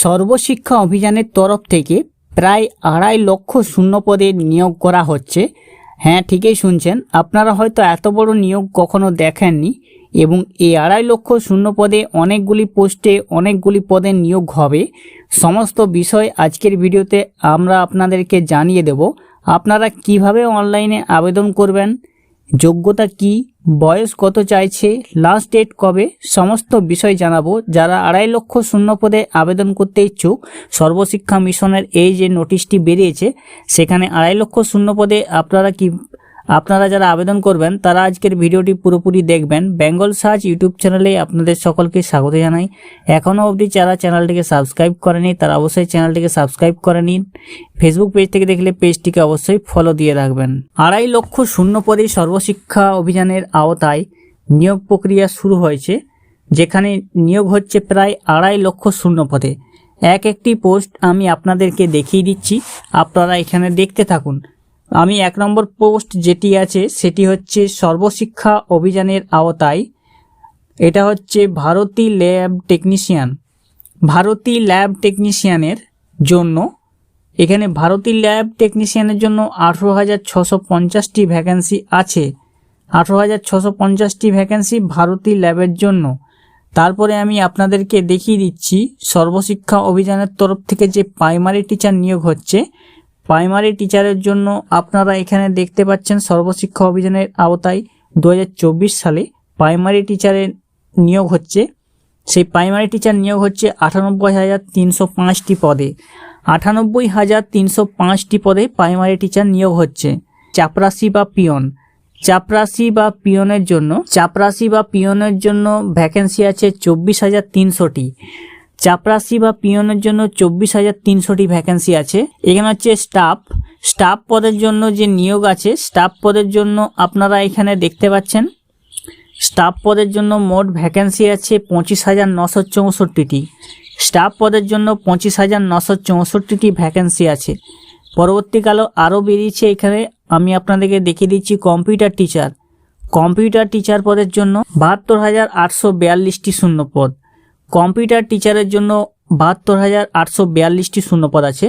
সর্বশিক্ষা অভিযানের তরফ থেকে প্রায় আড়াই লক্ষ শূন্য পদে নিয়োগ করা হচ্ছে। হ্যাঁ ঠিকই শুনছেন। আপনারা হয়তো এত বড় নিয়োগ কখনো দেখেননি এবং এই আড়াই লক্ষ শূন্য পদে অনেকগুলি পোস্টে অনেকগুলি পদে নিয়োগ হবে। সমস্ত বিষয় আজকের ভিডিওতে আমরা আপনাদেরকে জানিয়ে দেব। আপনারা কীভাবে অনলাইনে আবেদন করবেন? যোগ্যতা কি? বয়স কত চাইছে লাস্ট ডেট কবে, সমস্ত বিষয় জানাব। যারা আড়াই লক্ষ শূন্য পদে আবেদন করতে ইচ্ছুক, সর্বশিক্ষা মিশনের এই যে নোটিশটি বেরিয়েছে, সেখানে আড়াই লক্ষ শূন্য পদে আপনারা কি আপনারা যারা আবেদন করবেন, তারা আজকের ভিডিওটি পুরোপুরি দেখবেন। বেঙ্গল সার্চ ইউটিউব চ্যানেলে আপনাদের সকলকে স্বাগত জানাই। এখনও অবধি যারা চ্যানেলটিকে সাবস্ক্রাইব করেনি, তারা অবশ্যই চ্যানেলটিকে সাবস্ক্রাইব করে নিন। ফেসবুক পেজ থেকে দেখলে পেজটিকে অবশ্যই ফলো দিয়ে রাখবেন। আড়াই লক্ষ শূন্য পদে সর্বশিক্ষা অভিযানের আওতায় নিয়োগ প্রক্রিয়া শুরু হয়েছে, যেখানে নিয়োগ হচ্ছে প্রায় আড়াই লক্ষ শূন্য পদে। এক একটি পোস্ট আমি আপনাদেরকে দেখিয়ে দিচ্ছি। আপনারা এখানে দেখতে থাকুন। আমি এক নম্বর পোস্ট যেটি আছে, সেটি হচ্ছে সর্বশিক্ষা অভিযানের আওতায়। এটা হচ্ছে Bharati lab technician. Bharati lab টেকনিশিয়ানের জন্য, এখানে ভারতী ল্যাব টেকনিশিয়ানের জন্য আঠেরো হাজার ছশো পঞ্চাশটি ভ্যাকেন্সি আছে। আঠেরো হাজার ছশো পঞ্চাশটি ভ্যাকেন্সি ভারতী ল্যাবের জন্য। তারপরে আমি আপনাদেরকে দেখিয়ে দিচ্ছি, সর্বশিক্ষা অভিযানের তরফ থেকে যে প্রাইমারি টিচার নিয়োগ হচ্ছে প্রাইমারি টিচারের জন্য আপনারা এখানে দেখতে পাচ্ছেন সর্বশিক্ষা অভিযানের আওতায় দু হাজার চব্বিশ সালে প্রাইমারি টিচারের নিয়োগ হচ্ছে। সেই প্রাইমারি টিচার নিয়োগ হচ্ছে আটানব্বই হাজার তিনশো পাঁচটি পদে। আটানব্বই হাজার তিনশো পাঁচটি পদে প্রাইমারি টিচার নিয়োগ হচ্ছে। চাপরাশি বা পিয়ন। চাপরাশি বা পিয়নের জন্য চাপরাশি বা পিয়নের জন্য ভ্যাকেন্সি আছে চব্বিশ হাজার তিনশোটি। চাপরাশি বা পিয়নের জন্য চব্বিশ হাজার তিনশোটি ভ্যাকেন্সি আছে। এখানে হচ্ছে স্টাফ স্টাফ পদের জন্য যে নিয়োগ আছে স্টাফ পদের জন্য আপনারা এখানে দেখতে পাচ্ছেন স্টাফ পদের জন্য মোট ভ্যাকেন্সি আছে পঁচিশ হাজার নশো চৌষট্টিটি। স্টাফ পদের জন্য পঁচিশ হাজার নশো চৌষট্টিটি ভ্যাকেন্সি আছে। পরবর্তীকালে আরও বেরিয়েছে এখানে, আমি আপনাদেরকে দেখিয়ে দিচ্ছি কম্পিউটার টিচার কম্পিউটার টিচার পদের জন্য বাহাত্তর হাজার আটশো বিয়াল্লিশটি শূন্য পদ। কম্পিউটার টিচারের জন্য বাহাত্তর হাজার আটশো বিয়াল্লিশটি শূন্যপদ আছে।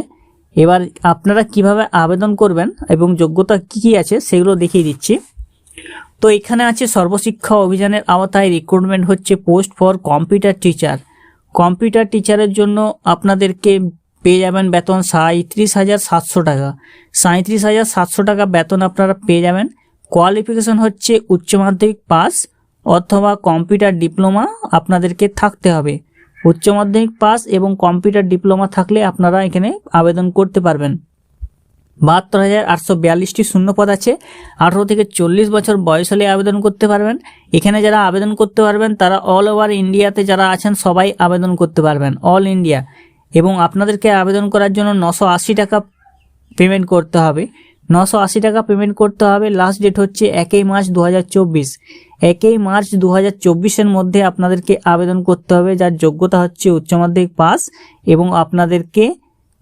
এবার আপনারা কীভাবে আবেদন করবেন এবং যোগ্যতা কী কী আছে সেগুলো দেখিয়ে দিচ্ছি। তো এখানে আছে সর্বশিক্ষা অভিযানের আওতায় রিক্রুটমেন্ট হচ্ছে post for computer teacher computer টিচারের জন্য আপনাদেরকে পেয়ে যাবেন বেতন সাঁত্রিশ হাজার সাতশো টাকা। সাঁত্রিশ হাজার সাতশো টাকা বেতন আপনারা পেয়ে যাবেন। কোয়ালিফিকেশন হচ্ছে উচ্চ মাধ্যমিক পাস অথবা কম্পিউটার ডিপ্লোমা আপনাদেরকে থাকতে হবে। উচ্চ মাধ্যমিক পাস এবং কম্পিউটার ডিপ্লোমা থাকলে আপনারা এখানে আবেদন করতে পারবেন। বাহাত্তর হাজার আটশো বিয়াল্লিশটি শূন্যপদ আছে। আঠেরো থেকে চল্লিশ বছর বয়স হলে আবেদন করতে পারবেন। এখানে যারা আবেদন করতে পারবেন, তারা অল ওভার ইন্ডিয়াতে যারা আছেন, সবাই আবেদন করতে পারবেন। All India. এবং আপনাদেরকে আবেদন করার জন্য নশো আশি টাকা পেমেন্ট করতে হবে। নশো আশি টাকা পেমেন্ট করতে হবে। লাস্ট ডেট হচ্ছে একই মার্চ দু হাজার চব্বিশ। একই মার্চ দু হাজার মধ্যে আপনাদেরকে আবেদন করতে হবে। যার যোগ্যতা হচ্ছে উচ্চ মাধ্যমিক পাস এবং আপনাদেরকে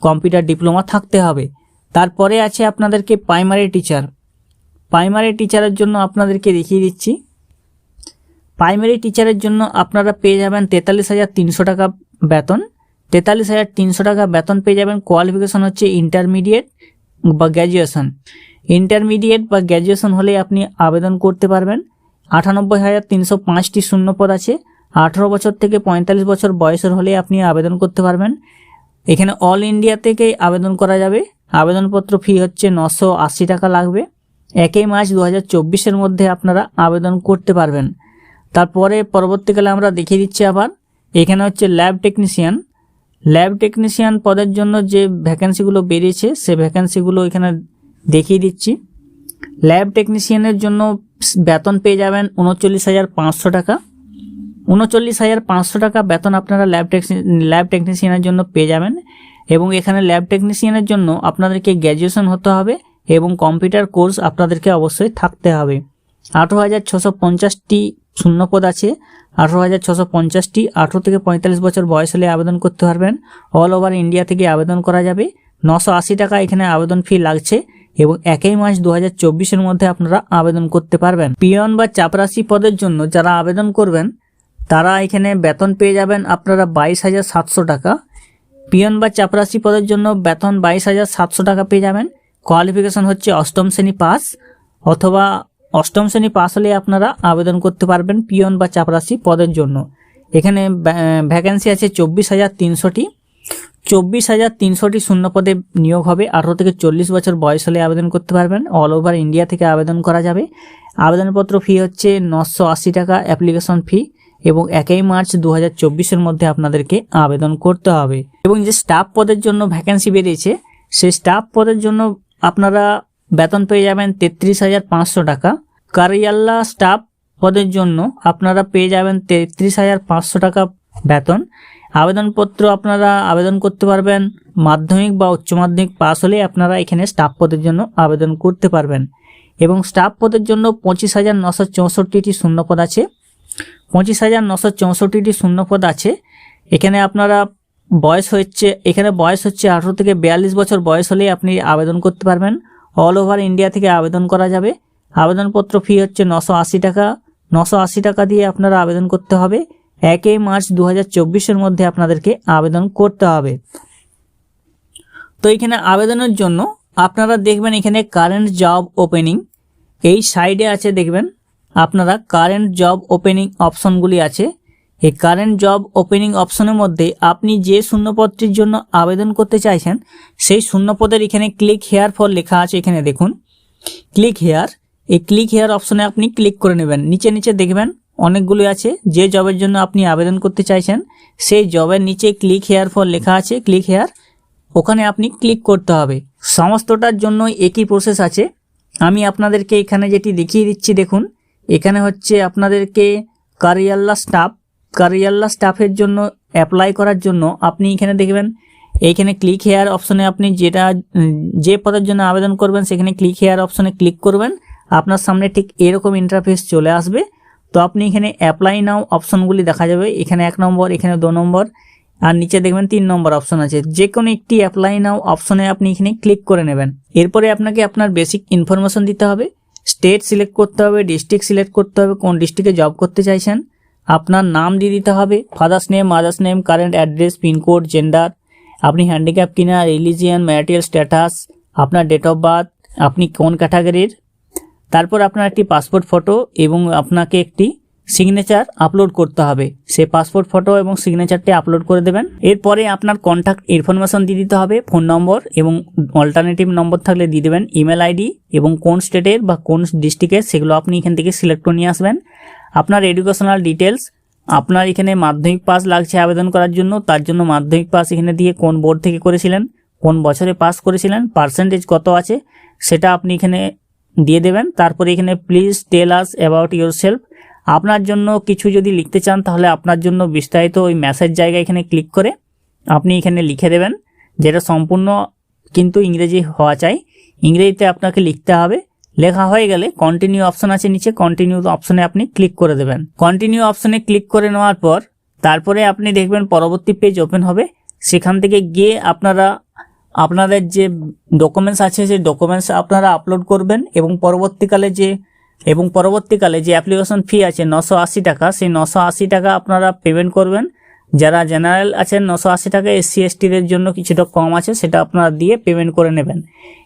কম্পিউটার ডিপ্লোমা থাকতে হবে। তারপরে আছে আপনাদেরকে প্রাইমারি টিচার প্রাইমারি টিচারের জন্য আপনাদেরকে দেখিয়ে দিচ্ছি। প্রাইমারি টিচারের জন্য আপনারা পেয়ে যাবেন তেতাল্লিশ হাজার তিনশো টাকা বেতন। তেতাল্লিশ হাজার তিনশো টাকা বেতন পেয়ে যাবেন। কোয়ালিফিকেশন হচ্ছে ইন্টারমিডিয়েট বা গ্র্যাজুয়েশন ইন্টারমিডিয়েট বা গ্র্যাজুয়েশন হলে আপনি আবেদন করতে পারবেন। আটানব্বই হাজার তিনশো পাঁচটি শূন্যপদ আছে। আঠেরো বছর থেকে পঁয়তাল্লিশ বছর বয়সের হলে আপনি আবেদন করতে পারবেন। এখানে অল ইন্ডিয়া থেকেই আবেদন করা যাবে। আবেদনপত্র ফি হচ্ছে নশো আশি টাকা লাগবে। একই মার্চ দু হাজার চব্বিশের মধ্যে আপনারা আবেদন করতে পারবেন। তারপরে পরবর্তীকালে আমরা দেখিয়ে দিচ্ছি আবার। এখানে হচ্ছে ল্যাব টেকনিশিয়ান ল্যাব টেকনিশিয়ান পদের জন্য যে ভ্যাকেন্সিগুলো বেরিয়েছে, সে ভ্যাকেন্সিগুলো এখানে দেখিয়ে দিচ্ছি। ল্যাব টেকনিশিয়ানের জন্য বেতন পেয়ে যাবেন উনচল্লিশ হাজার পাঁচশো টাকা। উনচল্লিশ হাজার পাঁচশো টাকা বেতন আপনারা ল্যাব টেকনি ল্যাব টেকনিশিয়ানের জন্য পেয়ে যাবেন এবং এখানে ল্যাব টেকনিশিয়ানের জন্য আপনাদেরকে গ্র্যাজুয়েশন হতে হবে এবং কম্পিউটার কোর্স আপনাদেরকে অবশ্যই থাকতে হবে। আঠেরো হাজার ছশো পঞ্চাশটি শূন্যপদ আছে। আঠেরো হাজার ছশো পঞ্চাশটি আঠেরো থেকে পঁয়তাল্লিশ বছর বয়স হলে আবেদন করতে পারবেন। অল ওভার ইন্ডিয়া থেকে আবেদন করা যাবে। নশো আশি টাকা এখানে আবেদন ফি লাগছে এবং একই মাস দু হাজার চব্বিশের মধ্যে আপনারা আবেদন করতে পারবেন। পিয়ন বা চাপরাশি পদের জন্য যারা আবেদন করবেন, তারা এখানে বেতন পেয়ে যাবেন আপনারা বাইশ হাজার সাতশো টাকা। পিয়ন বা চাপরাশি পদের জন্য বেতন বাইশ হাজার সাতশো টাকা পেয়ে যাবেন। কোয়ালিফিকেশন হচ্ছে অষ্টম শ্রেণি পাস অথবা অষ্টম শ্রেণি পাস হলে আপনারা আবেদন করতে পারবেন পিয়ন বা চাপরাশি পদের জন্য। এখানে ভ্যাকেন্সি আছে চব্বিশ হাজার তিনশোটি। চব্বিশ হাজার তিনশোটি শূন্য পদে নিয়োগ হবে। আঠারো থেকে চল্লিশ বছর বয়স হলে আবেদন করতে পারবেন। অল ওভার ইন্ডিয়া থেকে আবেদন করা যাবে। আবেদনপত্র ফি হচ্ছে নশো আশি টাকা অ্যাপ্লিকেশন ফি এবং একই মার্চ দু হাজার মধ্যে আপনাদেরকে আবেদন করতে হবে। এবং যে স্টাফ পদের জন্য ভ্যাকেন্সি বেরিয়েছে, সেই স্টাফ পদের জন্য আপনারা বেতন পেয়ে যাবেন তেত্রিশ হাজার পাঁচশো টাকা। কারিয়াল্লা স্টাফ পদের জন্য আপনারা পেয়ে যাবেন তেত্রিশ হাজার পাঁচশো টাকা বেতন। আবেদনপত্র আপনারা আবেদন করতে পারবেন। মাধ্যমিক বা উচ্চ মাধ্যমিক পাস হলে আপনারা এখানে স্টাফ পদের জন্য আবেদন করতে পারবেন। এবং স্টাফ পদের জন্য পঁচিশ হাজার নশো চৌষট্টিটি শূন্যপদ আছে। পঁচিশ হাজার নশো চৌষট্টিটি শূন্যপদ আছে। এখানে আপনারা বয়স হচ্ছে, এখানে বয়স হচ্ছে আঠেরো থেকে বিয়াল্লিশ বছর বয়স হলেই আপনি আবেদন করতে পারবেন। অল ওভার ইন্ডিয়া থেকে আবেদন করা যাবে। আবেদনপত্র ফি হচ্ছে নশো আশি টাকা। নশো আশি টাকা দিয়ে আপনারা আবেদন করতে হবে। একই মার্চ দু হাজার মধ্যে আপনাদেরকে আবেদন করতে হবে। তো এখানে আবেদনের জন্য আপনারা দেখবেন এখানে কারেন্ট জব ওপেনিং এই সাইডে আছে দেখবেন, আপনারা কারেন্ট জব ওপেনিং অপশনগুলি আছে। এই কারেন্ট জব ওপেনিং অপশনের মধ্যে আপনি যে শূন্যপদটির জন্য আবেদন করতে চাইছেন, সেই শূন্যপদের এখানে ক্লিক হেয়ার ফর লেখা আছে এখানে দেখুন। ক্লিক হেয়ার এই ক্লিক হেয়ার অপশনে আপনি ক্লিক করে নেবেন। নিচে নিচে দেখবেন অনেকগুলো আছে। যে জবের জন্য আপনি আবেদন করতে চাইছেন, সেই জবের নিচে ক্লিক হেয়ার ফর লেখা আছে। ক্লিক হেয়ার ওখানে আপনি ক্লিক করতে হবে। সমস্তটার জন্য একই প্রসেস আছে। আমি আপনাদেরকে এখানে যেটি দেখিয়ে দিচ্ছি, দেখুন। এখানে হচ্ছে আপনাদেরকে কারিয়াল্লা স্টাফ কারিয়াল্লা স্টাফের জন্য অ্যাপ্লাই করার জন্য আপনি এখানে দেখবেন, এইখানে ক্লিক হেয়ার অপশনে আপনি যেটা, যে পদের জন্য আবেদন করবেন, সেখানে ক্লিক হেয়ার অপশনে ক্লিক করবেন। আপনার সামনে ঠিক এরকম ইন্টারফেস চলে আসবে। তো আপনি এখানে অ্যাপ্লাই নাও অপশনগুলি দেখা যাবে। এখানে এক নম্বর, এখানে দু নম্বর, আর নিচে দেখবেন তিন নম্বর অপশন আছে। যে কোনো একটি অ্যাপ্লাই নাও অপশনে আপনি এখানে ক্লিক করে নেবেন। এরপরে আপনাকে আপনার বেসিক ইনফরমেশন দিতে হবে। স্টেট সিলেক্ট করতে হবে ডিস্ট্রিক্ট সিলেক্ট করতে হবে, কোন ডিস্ট্রিক্টে জব করতে চাইছেন। আপনার নাম দিয়ে দিতে হবে father's name mother's name current address pincode gender আপনি হ্যান্ডিক্যাপ কিনা রিলিজিয়ান ম্যারিটাল স্ট্যাটাস আপনার ডেট অফ বার্থ আপনি কোন ক্যাটাগরির তারপর আপনার একটি পাসপোর্ট ফটো এবং আপনাকে একটি সিগনেচার আপলোড করতে হবে। সেই পাসপোর্ট ফটো এবং সিগনেচারটি আপলোড করে দেবেন। এরপরে আপনার কন্ট্যাক্ট ইনফরমেশন দিয়ে দিতে হবে ফোন নম্বর এবং অল্টারনেটিভ নম্বর থাকলে দিয়ে দেবেন ইমেল আইডি এবং কোন স্টেটের বা কোন ডিস্ট্রিক্টের সেগুলো আপনি এখান থেকে সিলেক্ট করে নিয়ে আসবেন। আপনার এডুকেশনাল ডিটেলস আপনার এখানে মাধ্যমিক পাস লাগছে আবেদন করার জন্য, তার জন্য মাধ্যমিক পাস এখানে দিয়ে কোন বোর্ড থেকে করেছিলেন, কোন বছরে পাস করেছিলেন পার্সেন্টেজ কত আছে, সেটা আপনি এখানে দিয়ে দেবেন। তারপরে এখানে please tell us about yourself আপনার জন্য কিছু যদি লিখতে চান, তাহলে আপনার জন্য বিস্তারিত ওই মেসেজ জায়গায় এখানে ক্লিক করে আপনি এখানে লিখে দেবেন, যেটা সম্পূর্ণ কিন্তু ইংরেজি হওয়া চাই। ইংরেজিতে আপনাকে লিখতে হবে, লেখা হয়ে গেলে কন্টিনিউ অপশন আছে নিচে কন্টিনিউ অপশনে আপনি ক্লিক করে দেবেন। কন্টিনিউ অপশনে ক্লিক করে নেওয়ার পর, তারপরে আপনি দেখবেন পরবর্তী পেজ ওপেন হবে। সেখান থেকে গিয়ে আপনারা আপনাদের যে ডকুমেন্টস আছে, সেই ডকুমেন্টস আপনারা আপলোড করবেন এবং পরবর্তীকালে যে, এবং পরবর্তীকালে যে অ্যাপ্লিকেশন ফি আছে নশো আশি টাকা, সেই নশো আশি টাকা আপনারা পেমেন্ট করবেন। যারা জেনারেল আছেন, নশো আশি টাকা এসসি এসটিদের জন্য কিছুটা কম আছে, সেটা আপনারা দিয়ে পেমেন্ট করে নেবেন।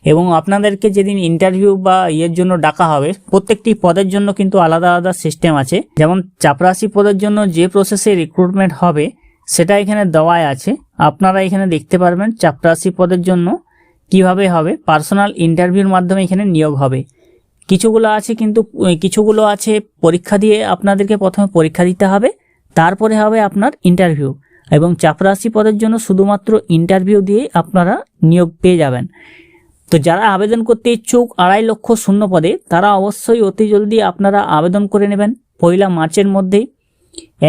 এবং আপনাদেরকে যেদিন ইন্টারভিউ বা ইয়ের জন্য ডাকা হবে, প্রত্যেকটি পদের জন্য কিন্তু আলাদা আলাদা সিস্টেম আছে। যেমন চাপরাশি পদের জন্য যে প্রসেসে রিক্রুটমেন্ট হবে সেটা এখানে দেওয়ায় আছে। আপনারা এখানে দেখতে পারবেন চাপরাশি পদের জন্য কীভাবে হবে পার্সোনাল ইন্টারভিউর মাধ্যমে এখানে নিয়োগ হবে। কিছুগুলো আছে কিন্তু কিছুগুলো আছে পরীক্ষা দিয়ে আপনাদেরকে প্রথমে পরীক্ষা দিতে হবে, তারপরে হবে আপনার ইন্টারভিউ এবং চাপরাশি পদের জন্য শুধুমাত্র ইন্টারভিউ দিয়ে আপনারা নিয়োগ পেয়ে যাবেন। তো যারা আবেদন করতে ইচ্ছুক, আড়াই লক্ষ শূন্য পদে, তারা অবশ্যই অতি জলদি আপনারা আবেদন করে নেবেন। পয়লা মার্চের মধ্যেই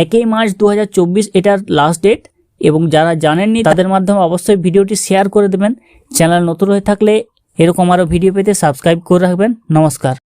একই মার্চ দু হাজার চব্বিশ এটার লাস্ট ডেট এবং যারা জানেননি তাদের মাধ্যমে অবশ্যই ভিডিওটি শেয়ার করে দেবেন। চ্যানেল নতুন হয়ে থাকলে এরকম আরও ভিডিও পেতে সাবস্ক্রাইব করে রাখবেন। নমস্কার।